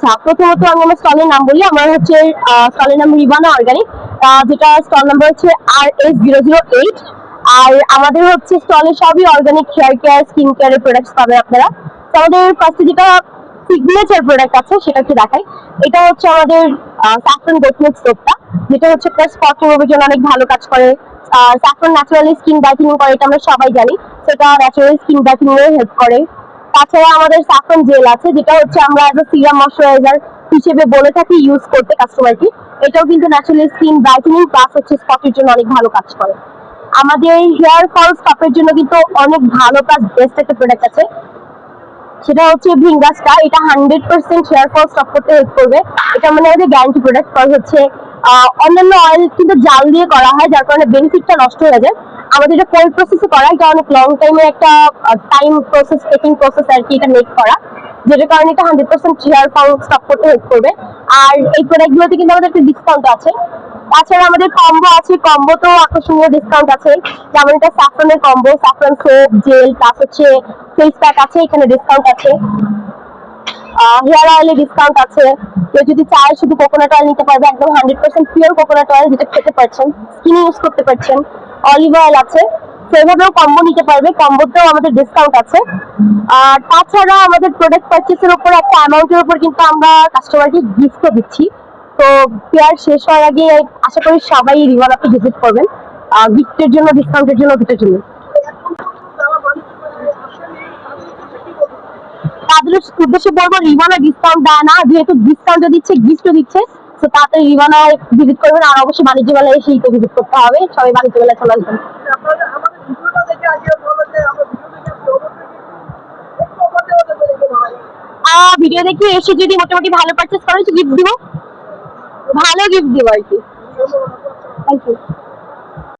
আচ্ছা প্রথমত আমি আমার স্টলের নাম বলি। আমার হচ্ছে স্টলের নাম রিবানা অর্গানিক যেটা স্টল নাম্বার হচ্ছে আর এস জিরো জিরো এইট আর আমাদের হচ্ছে স্টলে সবই অর্গানিক হেয়ার কেয়ার স্কিন কেয়ারের প্রোডাক্টস পাবেন আপনারা। তো আমাদের ফার্স্টে যেটা সিগনেচার প্রোডাক্ট আছে, সেটা একটু দেখাই। এটা হচ্ছে আমাদের স্যাফরন গোটমিল্ক সোপটা যেটা হচ্ছে আপনার স্পট রিমুভের জন্য অনেক ভালো কাজ করে। স্যাফরন ন্যাচারালি স্কিন ব্রাইটেনিং করে, এটা আমরা সবাই জানি। সেটা ন্যাচারালি স্কিন ব্রাইটেনিং হেল্প করে। তাছাড়া আমাদের স্যাফরন জেল আছে, যেটা হচ্ছে আমরা অ্যাজ সিরাম ময়শ্চারাইজার হিসেবে বলে থাকি ইউজ করতে কাস্টমারকে এটাও কিন্তু ন্যাচারালি স্কিন ব্রাইটেনিং প্লাস হচ্ছে স্পটের জন্য অনেক ভালো কাজ করে। আমাদের হেয়ার ফল স্টপের জন্য কিন্তু অনেক ভালো কাজ বেস্ট একটা প্রোডাক্ট আছে। সেটা হচ্ছে ভিঙ্গাসটা এটা hundred percent hair fall stop করতে হেল্প করবে। এটা মানে আমাদের গ্যারান্টি প্রোডাক্ট কারণ হচ্ছে অন্যান্য অয়েল কিন্তু জাল দিয়ে করা হয়, যার কারণে বেনিফিটটা নষ্ট হয়ে যায়। আমাদের এটা কোল্ড প্রসেসে করা এটা অনেক লং টাইমের একটা টাইম প্রসেস টেকিং প্রসেস আর কি এটা মেক করা। যেটার কারণে এটা hundred percent hair fall stop করতে হেল্প করবে। আর এই প্রোডাক্টগুলোতে কিন্তু আমাদের একটা ডিসকাউন্ট আছে। তাছাড়া আমাদের কম্বো আছে কম্বো তো আকর্ষণীয় ডিসকাউন্ট আছে। যেমন এটা স্যাফরনের combo saffron soap gel plus হচ্ছে ফেস প্যাক আছে, এখানে ডিসকাউন্ট আছে। হেয়ার অয়েলে ডিসকাউন্ট আছে। কেউ যদি চায় শুধু কোকোনাট অয়েল নিতে পারবে, একদম hundred percent pure coconut oil যেটা খেতে পারছেন স্কিনে ইউজ করতে পারছেন। অলিভ অয়েল আছে সেভাবেও কম্বো নিতে পারবে। কম্বোতেও আমাদের ডিসকাউন্ট আছে। আর তাছাড়া আমাদের প্রোডাক্ট পারচেসের উপর একটা অ্যামাউন্টের উপর কিন্তু আমরা কাস্টমারকে গিফটও দিচ্ছি। তো পেয়ার শেষ হওয়ার আগে আশা করি সবাই রিভারাতে ভিজিট করবেন। গিফটের জন্য ডিসকাউন্টের জন্য দুটোর জন্য। তাদের উদ্দেশ্যে বলব রিভানা ডিসকাউন্ট দেয় না। যেহেতু ডিসকাউন্টও দিচ্ছে গিফটও দিচ্ছে তো তাড়াতাড়ি রিভানায় ভিজিট করবেন। আর অবশ্যই বাণিজ্য মেলায় এসেই তো ভিজিট করতে হবে। সবাই বাণিজ্য মেলায় চলে আসবেন। ভিডিও দেখে এসে যদি মোটামুটি ভালো পারচেস করে গিফট দিব। ভালো গিফট দিব আর কি। Thank you